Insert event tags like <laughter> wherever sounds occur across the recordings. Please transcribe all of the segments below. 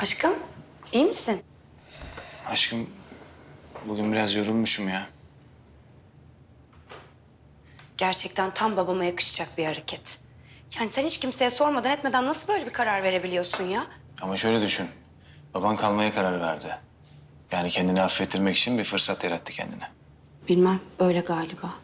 Aşkım, iyi misin? Aşkım bugün biraz yorulmuşum ya. Gerçekten tam babama yakışacak bir hareket. Yani sen hiç kimseye sormadan etmeden nasıl böyle bir karar verebiliyorsun ya? Ama şöyle düşün. Baban kalmaya karar verdi. Yani kendini affettirmek için bir fırsat yarattı kendine. Bilmem, öyle galiba.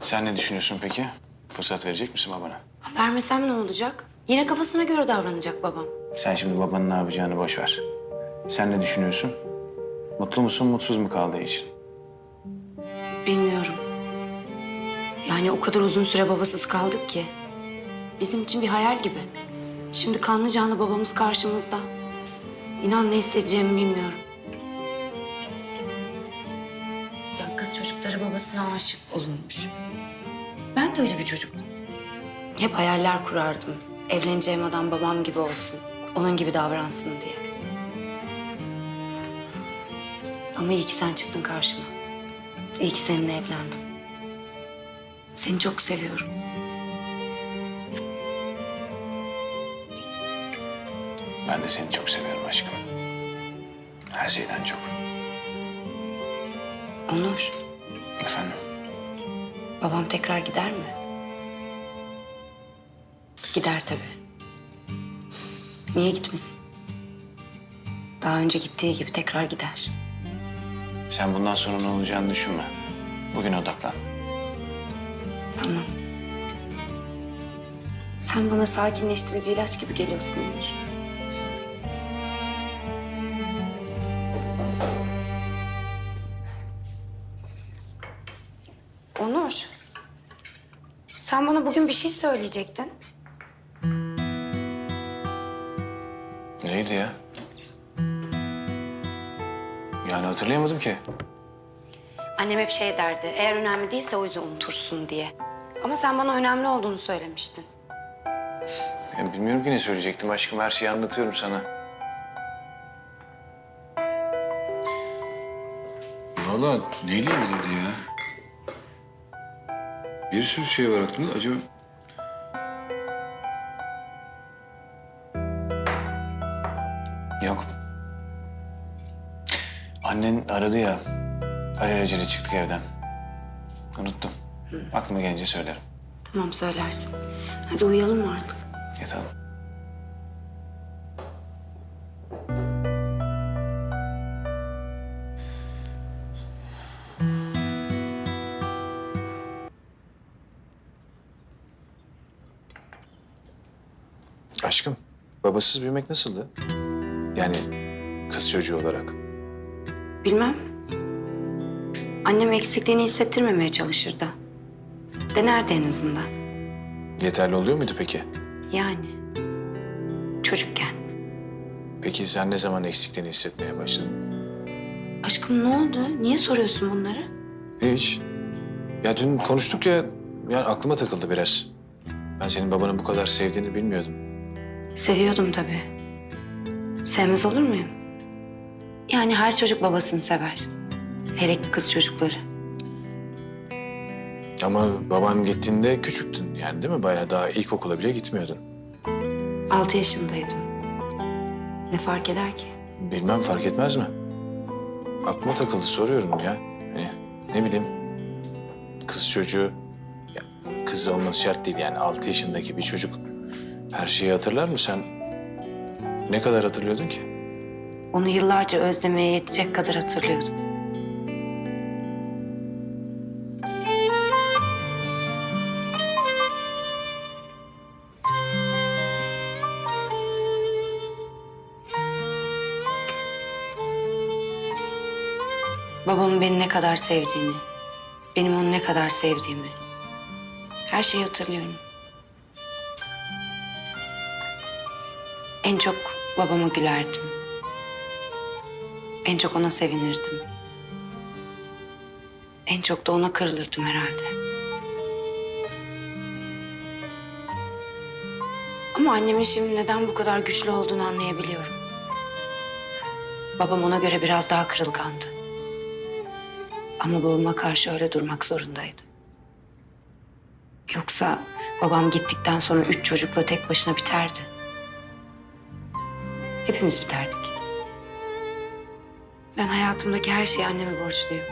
Sen ne düşünüyorsun peki? Fırsat verecek misin babana? Vermesem ne olacak? Yine kafasına göre davranacak babam. Sen şimdi babanın ne yapacağını boş ver. Sen ne düşünüyorsun? Mutlu musun, mutsuz mu kaldığı için? Bilmiyorum. Yani o kadar uzun süre babasız kaldık ki. Bizim için bir hayal gibi. Şimdi kanlı canlı babamız karşımızda. İnan ne hissedeceğimi bilmiyorum. Ya kız çocukları babasına aşık olunmuş. Ben de öyle bir çocuktum. Hep hayaller kurardım. Evleneceğim adam babam gibi olsun. Onun gibi davransın diye. Ama iyi ki sen çıktın karşıma. İyi ki seninle evlendim. Seni çok seviyorum. Ben de seni çok seviyorum aşkım. Her şeyden çok. Onur, Efendim? babam tekrar gider mi? Gider tabii. Niye gitmesin? Daha önce gittiği gibi tekrar gider. Sen bundan sonra ne olacağını düşünme. Bugün odaklan. Tamam. Sen bana sakinleştirici ilaç gibi geliyorsun Onur. Onur. Sen bana bugün bir şey söyleyecektin. Neydi ya? Yani hatırlayamadım ki. Annem hep şey derdi, eğer önemli değilse o yüzden unutursun diye. Ama sen bana önemli olduğunu söylemiştin. Ya bilmiyorum ki ne söyleyecektim aşkım. Her şeyi anlatıyorum sana. Vallahi neyle ilgiliydi ya? Bir sürü şey var aklımda. Acaba... aradı ya. Alelacele çıktık evden. Unuttum. Aklıma gelince söylerim. Tamam söylersin. Hadi uyuyalım mı artık? Yatalım. Aşkım, babasız büyümek nasıldı? Yani kız çocuğu olarak. Bilmem. Annem eksikliğini hissettirmemeye çalışırdı. Denerdi en azından. Yeterli oluyor muydu peki? Yani. Çocukken. Peki sen ne zaman eksikliğini hissetmeye başladın? Aşkım ne oldu? Niye soruyorsun bunları? Hiç. Ya dün konuştuk ya, yani aklıma takıldı biraz. Ben senin babanı bu kadar sevdiğini bilmiyordum. Seviyordum tabii. Sevmez olur muyum? Yani her çocuk babasını sever. Hele ki kız çocukları. Ama baban gittiğinde küçüktün yani değil mi? Bayağı daha ilkokula bile gitmiyordun. Altı yaşındaydım. Ne fark eder ki? Bilmem fark etmez mi? Aklıma takıldı soruyorum ya. Hani ne bileyim kız çocuğu ya, kız olması şart değil yani altı yaşındaki bir çocuk her şeyi hatırlar mı sen? Ne kadar hatırlıyordun ki? Onu yıllarca özlemeye yetecek kadar hatırlıyordum. Babamın beni ne kadar sevdiğini, benim onu ne kadar sevdiğimi. Her şeyi hatırlıyorum. En çok babama gülerdim. En çok ona sevinirdim. En çok da ona kırılırdım herhalde. Ama annemin şimdi neden bu kadar güçlü olduğunu anlayabiliyorum. Babam ona göre biraz daha kırılgandı. Ama babama karşı öyle durmak zorundaydı. Yoksa Babam gittikten sonra üç çocukla tek başına biterdi. Hepimiz biterdik. Ben hayatımdaki her şeyi anneme borçluyum.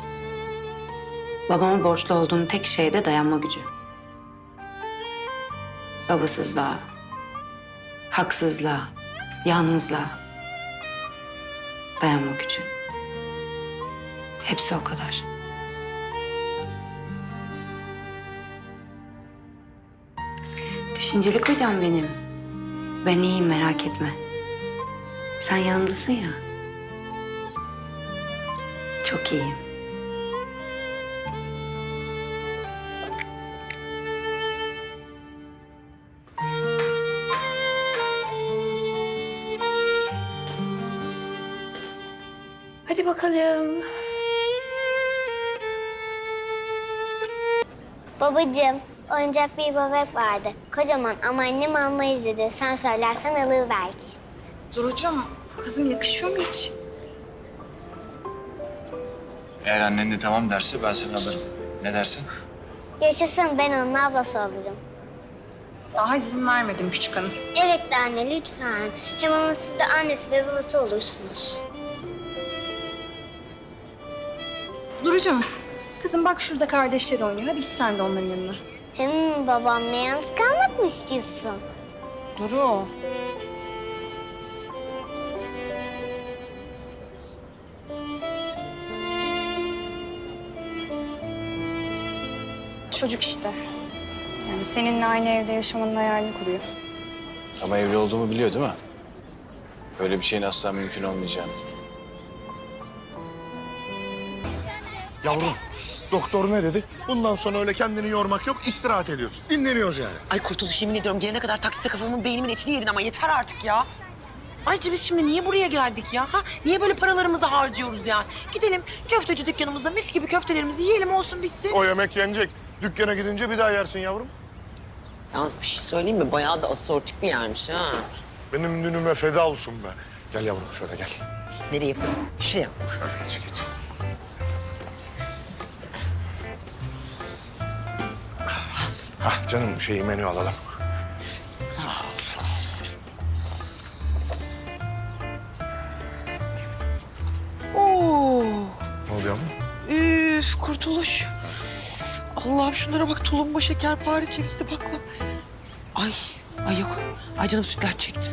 Babama borçlu olduğum tek şey de dayanma gücü. Babasızlığa, haksızlığa, yalnızlığa dayanma gücü. Hepsi o kadar. Düşünceli kocam benim. Ben iyiyim merak etme. Sen yanımdasın ya. Çok iyiyim. Hadi bakalım. Babacığım, oyuncak bir bebek vardı. Kocaman ama annem almayız dedi. Sen söylersen alır belki. Durucum, kızım yakışıyor mu hiç? Eğer annen de tamam derse ben seni alırım. Ne dersin? Yaşasın ben onun ablası olurum. Daha izin vermedim küçük hanım. Evet de anne lütfen. Hem onun siz de annesi ve babası olursunuz. Durucum, kızım bak şurada kardeşler oynuyor. Hadi git sen de onların yanına. Hem babamla yalnız kalmak mı istiyorsun? Duru. Çocuk işte. Yani seninle aynı evde yaşamanın hayalini kuruyor. Ama evli olduğumu biliyor değil mi? Böyle bir şeyin asla mümkün olmayacağını. Yavrum, doktor ne dedi? Bundan sonra öyle kendini yormak yok, istirahat ediyorsun. Dinleniyoruz yani. Ay kurtuluş yemin ediyorum gelene kadar taksite kafamın beynimin etini yedin ama yeter artık ya. Ayrıca biz şimdi niye buraya geldik ya? Ha? Niye böyle paralarımızı harcıyoruz yani? Gidelim köfteci dükkanımızda mis gibi köftelerimizi yiyelim olsun bitsin. O yemek yenecek. Dükkana gidince bir daha yersin yavrum. Yalnız bir şey söyleyeyim mi? Bayağı da asortik bir yermiş ha. Benim dünüme feda olsun be. Gel yavrum şöyle gel. Nereye yapayım? Şey yap. Şöyle geç geç. Hah canım şeyi menü alalım. Oo, Ne oluyor yavrum? üf kurtuluş. Allah'ım şunlara bak tulumba şekerpare çerezli bakla. Ay, ay yok. Ay canım sütlaç çekti.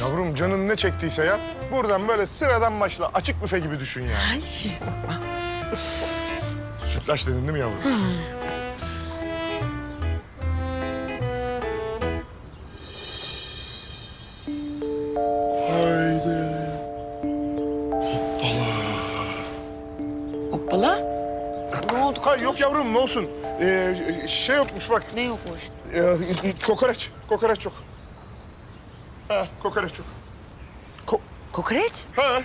Yavrum canın ne çektiyse ya. Buradan böyle sıradan başla. Açık büfe gibi düşün yani. Ay. Sütlaç dedin değil mi yavrum? Haydi. Hoppala. Ne oldu? Ha yok yavrum ne olsun. Ee, şey yokmuş bak. Ne yokmuş? Ee, kokoreç. Kokoreç yok. Ha kokoreç yok. Ko kokoreç? Ha.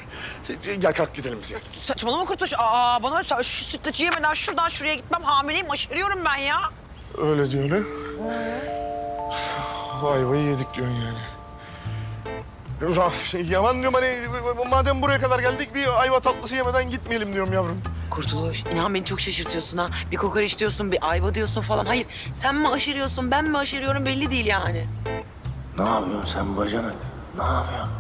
Gel kalk gidelim biz ya. Saçmalama kurtuluş. Aa bana şu sütlacı yemeden şuradan şuraya gitmem hamileyim. Aşırıyorum ben ya. Öyle diyor ne? Ayvayı yedik diyorsun yani. Ya, şey, diyorum hani madem buraya kadar geldik bir ayva tatlısı yemeden gitmeyelim diyorum yavrum. Kurtuluş, inan beni çok şaşırtıyorsun ha. Bir kokoreç diyorsun, bir ayva diyorsun falan. Hayır, sen mi aşırıyorsun, ben mi aşırıyorum belli değil yani. Ne yapıyorsun sen bacanak? Ne yapıyorsun?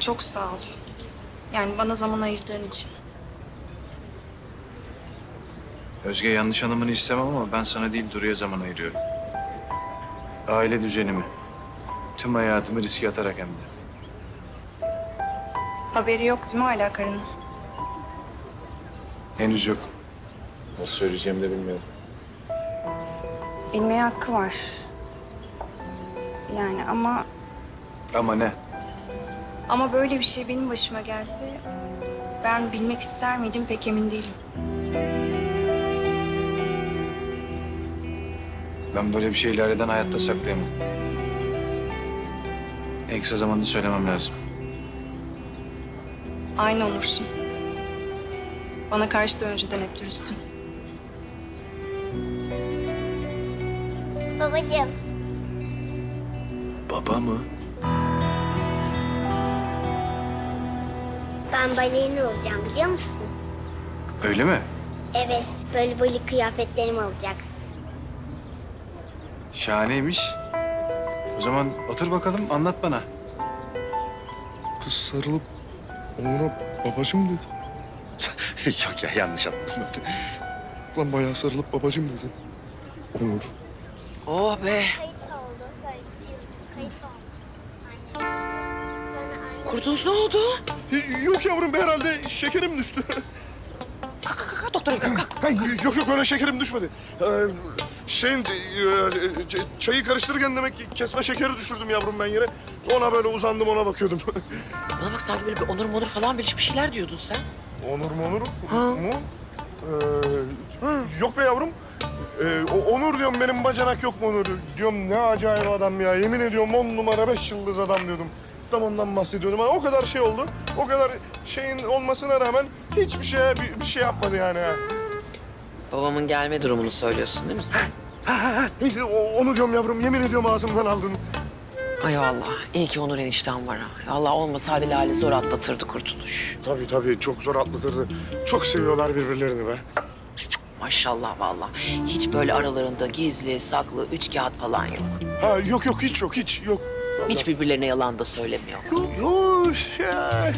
Çok sağ ol. Yani bana zaman ayırdığın için. Özge yanlış anlamını istemem ama ben sana değil Duru'ya zaman ayırıyorum. Aile düzenimi. Tüm hayatımı riske atarak hem de. Haberi yok değil mi hala karının? Henüz yok. Nasıl söyleyeceğimi de bilmiyorum. Bilmeye hakkı var. Yani ama Ama ne? ama böyle bir şey benim başıma gelse ben bilmek ister miydim pek emin değilim. Ben böyle bir şey ileriden hayatta saklayamam. En kısa zamanda söylemem lazım. Aynı olursun. Bana karşı da önceden hep dürüsttün. Babacığım, Baba mı? Ben balerin olacağım biliyor musun? Öyle mi? Evet, böyle böyle kıyafetlerim olacak. Şahaneymiş. O zaman otur bakalım anlat bana. Kız sarılıp Onur'a babacım dedi. <laughs> Yok ya yanlış anladım. Lan bayağı sarılıp babacım dedi. Onur. Oh be. Anne... Kurtuluş ne oldu? Yok yavrum herhalde şekerim düştü. Kalk kalk kalk doktor kalk kalk. Yok yok öyle şekerim düşmedi. Ee, şeyin e, çayı karıştırırken demek ki kesme şekeri düşürdüm yavrum ben yere. Ona böyle uzandım ona bakıyordum. <laughs> Bana bak sanki böyle bir onur monur falan bir bir şeyler diyordun sen. Onur mu Onur mu? Ee, yok be yavrum. Ee, Onur diyorum benim bacanak yok mu Onur? Diyorum ne acayip adam ya. Yemin ediyorum on numara beş yıldız adam diyordum. Tam ondan bahsediyordum. Ha, o kadar şey oldu. O kadar şeyin olmasına rağmen hiçbir şeye bir, bir şey yapmadı yani. Ha. Babamın gelme durumunu söylüyorsun değil mi sen? O- Onu diyorum yavrum. Yemin ediyorum ağzımdan aldın. Ay Allah. iyi ki Onur enişten var ha. Allah olmasa hadi Lale zor atlatırdı kurtuluş. Tabii tabii çok zor atlatırdı. Çok seviyorlar birbirlerini be. Maşallah vallahi. Hiç böyle aralarında gizli, saklı, üç kağıt falan yok. Ha yok yok hiç yok hiç yok. Hiç birbirlerine yalan da söylemiyor. Yok yok ya.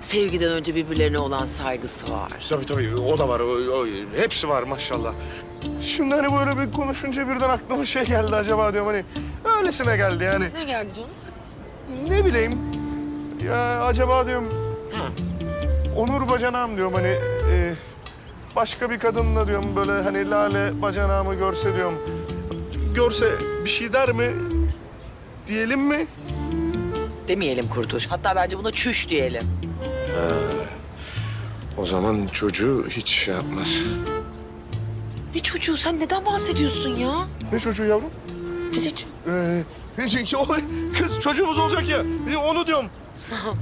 Sevgiden önce birbirlerine olan saygısı var. Tabii tabii o da var. O, o- hepsi var maşallah. Şimdi hani böyle bir konuşunca birden aklıma şey geldi acaba diyorum hani öylesine geldi yani. Ne geldi canım? Ne bileyim. Ya acaba diyorum Ha. Onur bacanağım diyorum hani e, başka bir kadınla diyorum böyle hani Lale bacanağımı görse diyorum. Görse bir şey der mi? Diyelim mi? Demeyelim kurtuş. Hatta bence buna çüş diyelim. O zaman çocuğu hiç şey yapmaz. Ne çocuğu? Sen neden bahsediyorsun ya? Ne çocuğu yavrum? Cici Ee, o <laughs> kız çocuğumuz olacak ya. Onu diyorum. <laughs>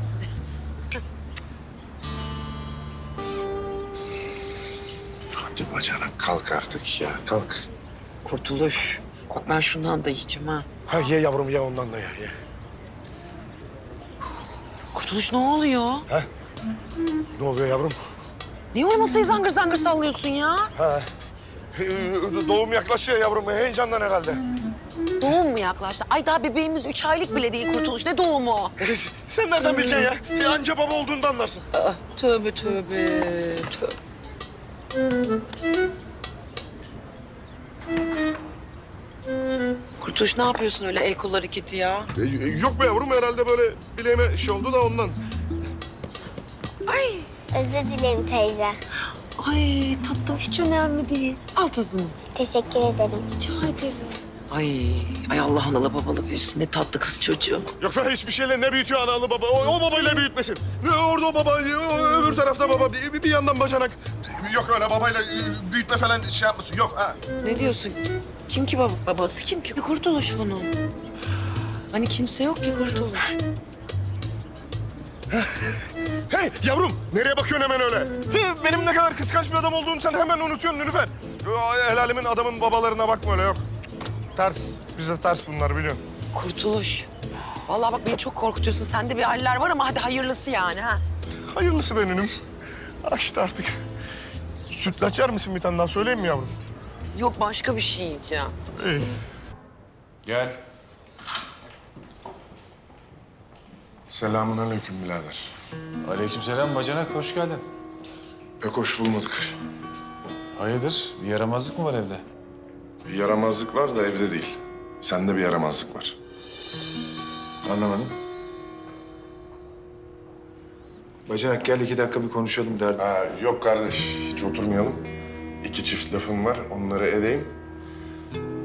Hadi bacanak kalk artık ya kalk. Kurtuluş. Bak ben şundan da yiyeceğim ha. Ha ye yavrum ye ondan da ye. ye. Kurtuluş ne oluyor? Ne oluyor yavrum? Niye öyle masayı zangır zangır sallıyorsun ya? Ha. Ee, Doğum yaklaşıyor yavrum heyecandan herhalde. Doğum mu yaklaştı? Ay daha bebeğimiz üç aylık bile değil Kurtuluş. Ne doğumu? Sen nereden bileceksin ya? ya? Anca baba olduğunda anlarsın. Aa, tövbe tövbe. tövbe. Kurtuluş ne yapıyorsun öyle el kol hareketi ya? Ee, Yok be yavrum herhalde böyle bileğime şey oldu da ondan. Ay, Özür dilerim teyze. ay tatlım hiç önemli değil. Al tadını. Teşekkür ederim. Rica ederim. Ay, ay Allah analı babalı büyüsün. Ne tatlı kız çocuğu. Yok be hiçbir şeyle ne büyütüyor analı baba. O, o babayla büyütmesin. Ne Orada o baba, o öbür tarafta baba. Bir, bir yandan bacanak. Yok öyle babayla e, büyütme falan şey yapmasın. Yok ha. Ne diyorsun? Kim ki baba? Babası kim ki? Kurtuluş bunun. Hani kimse yok ki Kurtuluş. Hey yavrum nereye bakıyorsun hemen öyle? He, Benim ne kadar kıskanç bir adam olduğumu sen hemen unutuyorsun Nilüfer. Ay, El alemin adamın babalarına bakma öyle yok. Ters. Bize ters bunlar biliyorsun. Kurtuluş. Vallahi bak beni çok korkutuyorsun. Sende bir haller var ama hadi hayırlısı yani ha. Hayırlısı benim. Ah işte artık. Sütlaç yer misin bir tane daha söyleyeyim mi yavrum? Yok başka bir şey yiyeceğim. İyi. Gel. Selamun aleyküm birader. Aleykümselam bacanak hoş geldin. Pek hoş bulmadık. Hayırdır bir yaramazlık mı var evde? Bir yaramazlık var da evde değil. Sende bir yaramazlık var. Anlamadım. Bacanak gel iki dakika bir konuşalım derdim. Ha, yok kardeş, hiç oturmayalım. İki çift lafım var, onları edeyim.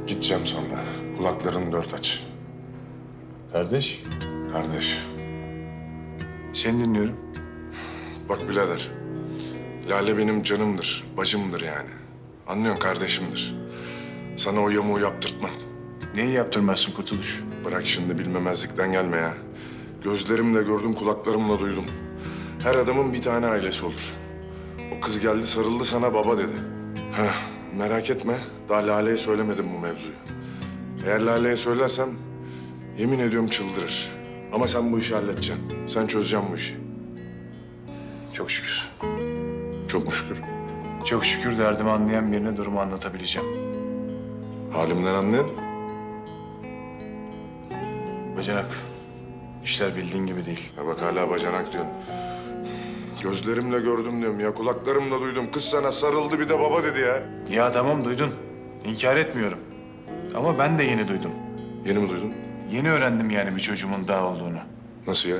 Gideceğim sonra. Kulaklarını dört aç. Kardeş Kardeş, seni dinliyorum. bak birader. Lale benim canımdır, bacımdır yani. Anlıyorsun kardeşimdir. Sana o yamuğu yaptırtmam. Neyi yaptırmazsın Kurtuluş? Bırak şimdi bilmemezlikten gelme ya. Gözlerimle gördüm, kulaklarımla duydum. Her adamın bir tane ailesi olur. O kız geldi sarıldı sana baba dedi. Heh, merak etme. Daha Lale'ye söylemedim bu mevzuyu. Eğer Lale'ye söylersem yemin ediyorum çıldırır. Ama sen bu işi halledeceksin. Sen çözeceksin bu işi. Çok şükür. Çok mu şükür. Çok şükür derdimi anlayan birine durumu anlatabileceğim. Halimden anlayan. Bacanak, işler bildiğin gibi değil. Ya bak hala bacanak diyorsun. Gözlerimle gördüm diyorum ya. Kulaklarımla duydum. Kız sana sarıldı bir de baba dedi ya. Ya tamam duydun. İnkar etmiyorum. Ama ben de yeni duydum. Yeni mi duydun? Yeni öğrendim yani bir çocuğumun daha olduğunu. Nasıl ya?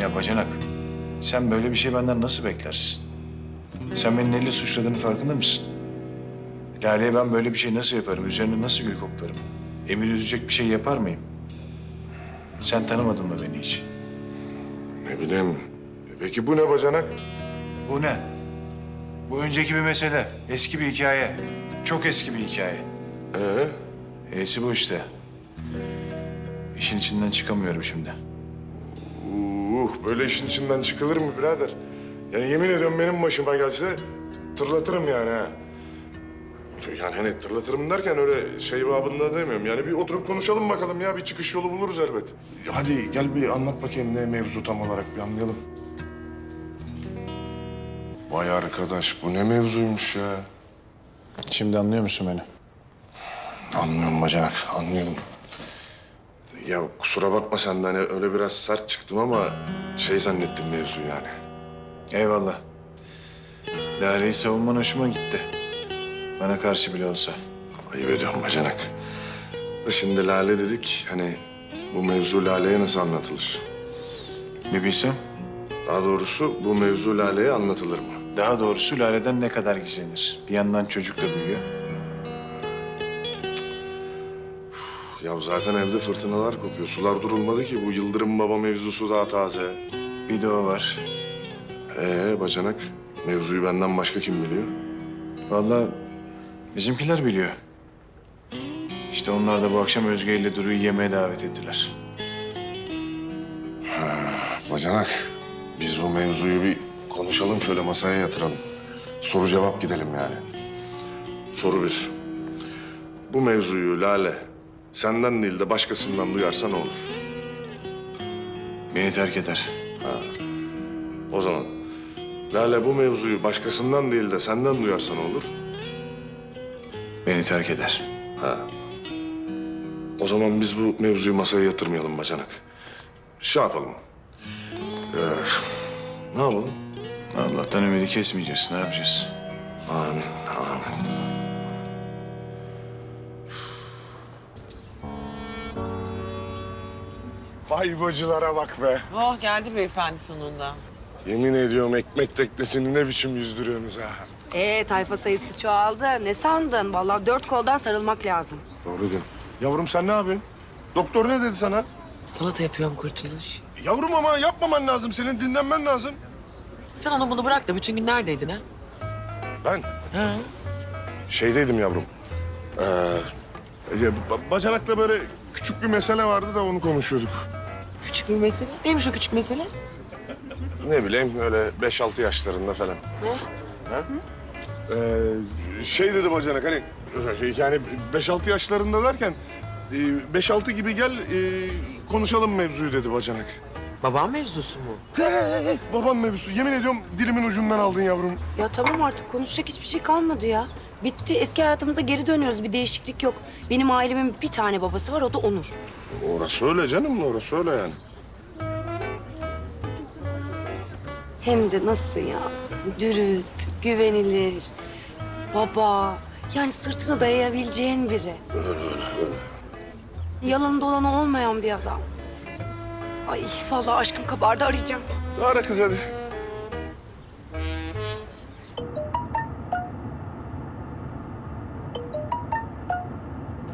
Ya bacanak, sen böyle bir şey benden nasıl beklersin? Sen beni neyle suçladığını farkında mısın? Lale'ye ben böyle bir şey nasıl yaparım? Üzerine nasıl gül koklarım? Emin üzecek bir şey yapar mıyım? Sen tanımadın mı beni hiç? Ne bileyim. Peki bu ne bacanak? Bu ne? Bu önceki bir mesele. Eski bir hikaye. Çok eski bir hikaye. Ee? E'si bu işte. İşin içinden çıkamıyorum şimdi. Uh, böyle işin içinden çıkılır mı birader? Yani yemin ediyorum benim başıma gelse tırlatırım yani ha. Yani hani tırlatırım derken öyle şey babında demiyorum. Yani bir oturup konuşalım bakalım ya. Bir çıkış yolu buluruz elbet. Hadi gel bir anlat bakayım ne mevzu tam olarak bir anlayalım. Vay arkadaş bu ne mevzuymuş ya. Şimdi anlıyor musun beni? Anlıyorum bacanak, anlıyorum. Ya kusura bakma sen de hani öyle biraz sert çıktım ama şey zannettim mevzu yani. Eyvallah. Lale'yi savunman hoşuma gitti. Bana karşı bile olsa. Ayıp ediyorum bacanak. Da şimdi Lale dedik hani bu mevzu Lale'ye nasıl anlatılır? Bir bilsem. Daha doğrusu bu mevzu Lale'ye anlatılır mı? Daha doğrusu Lale'den ne kadar gizlenir? Bir yandan çocuk da büyüyor. Ya zaten evde fırtınalar kopuyor. Sular durulmadı ki bu Yıldırım Baba mevzusu daha taze. Bir de o var. Ee bacanak mevzuyu benden başka kim biliyor? Vallahi bizimkiler biliyor. İşte onlar da bu akşam Özge ile Duru'yu yemeğe davet ettiler. Bacanak, biz bu mevzuyu bir konuşalım, şöyle masaya yatıralım. Soru cevap gidelim yani. Soru bir. Bu mevzuyu Lale senden değil de başkasından duyarsa ne olur? Beni terk eder. O zaman Lale bu mevzuyu başkasından değil de senden duyarsa ne olur? Beni terk eder. O zaman biz bu mevzuyu masaya yatırmayalım bacanak. Şey yapalım. Ee, ne yapalım? Allah'tan ümidi kesmeyeceğiz. Ne yapacağız? Amin, amin. Vay bacılara bak be. Oh geldi beyefendi sonunda. Yemin ediyorum ekmek teknesini ne biçim yüzdürüyorsunuz ha. Ee tayfa sayısı çoğaldı. Ne sandın? Vallahi dört koldan sarılmak lazım. Doğru diyorsun. Yavrum sen ne yapıyorsun? Doktor ne dedi sana? Salata yapıyorum kurtuluş. Yavrum ama yapmaman lazım. Senin dinlenmen lazım. Sen onu bunu bırak da bütün gün neredeydin ha? Ben Ha? şeydeydim yavrum. Ee, ya, ba- bacanakla böyle küçük bir mesele vardı da onu konuşuyorduk. Küçük bir mesele. Neymiş o küçük mesele? Ne bileyim öyle beş altı yaşlarında falan. Ne? Ha? Ee, şey dedi bacanak hani yani beş altı yaşlarında derken e, beş altı gibi gel e, konuşalım mevzuyu dedi bacanak. Babam mevzusu mu? Babam mevzusu yemin ediyorum dilimin ucundan aldın yavrum. Ya tamam artık konuşacak hiçbir şey kalmadı ya. Bitti. Eski hayatımıza geri dönüyoruz. Bir değişiklik yok. Benim ailemin bir tane babası var. O da Onur. Orası öyle canım orası öyle yani. Hem de nasıl ya? Dürüst, güvenilir, baba. Yani sırtını dayayabileceğin biri. Öyle öyle öyle. Yalan dolanı olmayan bir adam. Ay vallahi aşkım kabardı arayacağım. Ara kız hadi.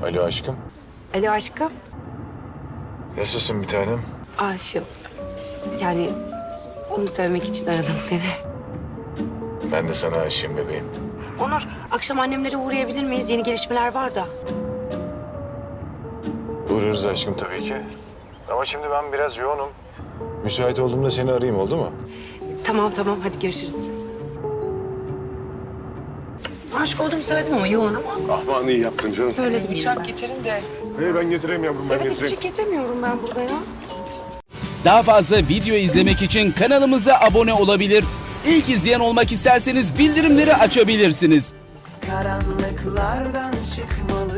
Alo aşkım. Alo aşkım. Nasılsın bir tanem? Aşığım. Yani onu sevmek için aradım seni. Ben de sana aşığım bebeğim. Onur, akşam annemlere uğrayabilir miyiz? Yeni gelişmeler var da. Uğrarız aşkım tabii ki. Ama şimdi ben biraz yoğunum. Müsait olduğumda seni arayayım oldu mu? Tamam tamam, hadi görüşürüz. Aşk olduğumu söyledim ama yoğun ama. Ahman iyi yaptın canım. Söyledim Bıçak getirin de. Ee, ben getireyim yavrum ben Evet, hiçbir getireyim. şey kesemiyorum ben burada ya. Daha fazla video izlemek için kanalımıza abone olabilir. İlk izleyen olmak isterseniz bildirimleri açabilirsiniz. karanlıklardan çıkmalı